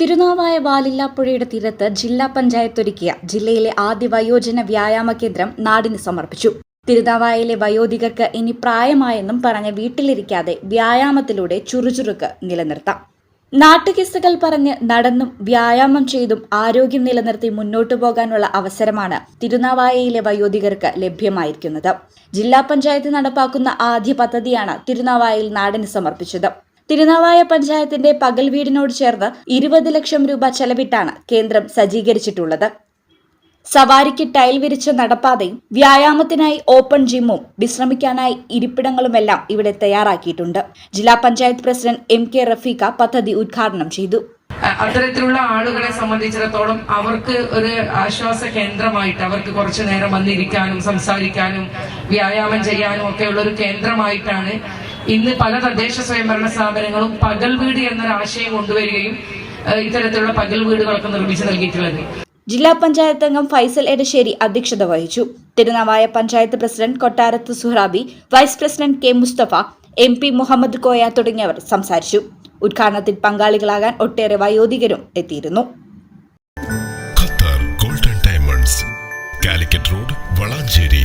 തിരുനാവായ വാലില്ലാപ്പുഴയുടെ തീരത്ത് ജില്ലാ പഞ്ചായത്ത് ഒരുക്കിയ ജില്ലയിലെ ആദ്യ വയോജന വ്യായാമ കേന്ദ്രം നാടിന് സമർപ്പിച്ചു. തിരുനാവായയിലെ വയോധികർക്ക് ഇനി പ്രായമായെന്നും പറഞ്ഞ് വീട്ടിലിരിക്കാതെ വ്യായാമത്തിലൂടെ ചുറുചുറുക്ക് നിലനിർത്താം. നാട്ടുകിസ്സുകൾ പറഞ്ഞ് നടന്നും വ്യായാമം ചെയ്തും ആരോഗ്യം നിലനിർത്തി മുന്നോട്ടു പോകാനുള്ള അവസരമാണ് തിരുനാവായയിലെ വയോധികർക്ക് ലഭ്യമായിരിക്കുന്നത്. ജില്ലാ പഞ്ചായത്ത് നടപ്പാക്കുന്ന ആദ്യ പദ്ധതിയാണ് തിരുനാവായയിൽ നാടിന് സമർപ്പിച്ചത്. തിരുനാവായ പഞ്ചായത്തിന്റെ പകൽ വീടിനോട് ചേർന്ന് ഇരുപത് ലക്ഷം രൂപ ചെലവിട്ടാണ് കേന്ദ്രം സജ്ജീകരിച്ചിട്ടുള്ളത്. സവാരിക്ക് ടൈൽ വിരിച്ച നടപ്പാതയും വ്യായാമത്തിനായി ഓപ്പൺ ജിമ്മും വിശ്രമിക്കാനായി ഇരിപ്പിടങ്ങളുമെല്ലാം ഇവിടെ തയ്യാറാക്കിയിട്ടുണ്ട്. ജില്ലാ panchayat president M K Rafeeqa പദ്ധതി ഉദ്ഘാടനം ചെയ്തു. അത്തരത്തിലുള്ള ആളുകളെ സംബന്ധിച്ചിടത്തോളം അവർക്ക് ഒരു ആശ്വാസ കേന്ദ്രമായിട്ട് അവർക്ക് കുറച്ചു നേരം വന്നിരിക്കാനും സംസാരിക്കാനും വ്യായാമം ചെയ്യാനും ഒക്കെയുള്ള ഒരു കേന്ദ്രമായിട്ടാണ് ഇന്ന് പല തദ്ദേശ സ്വയംഭരണ സ്ഥാപനങ്ങളും പകൽ വീട് എന്നൊരാശയം കൊണ്ടുവരികയും ഇത്തരത്തിലുള്ള പകൽ വീടുകളൊക്കെ നിർമ്മിച്ചു നൽകിയിട്ടുള്ളത്. ജില്ലാ പഞ്ചായത്ത് അംഗം ഫൈസൽ എടശ്ശേരി അധ്യക്ഷത വഹിച്ചു. Thirunavaya panchayat president Kottarath Suhrabi vice president K Musthafa M P Muhammad Koya തുടങ്ങിയവർ സംസാരിച്ചു. ഉദ്ഘാടനത്തിൽ പങ്കാളികളാകാൻ ഒട്ടേറെ വയോധികരും എത്തിയിരുന്നു. Qatar golden diamonds Calicut road Valanchery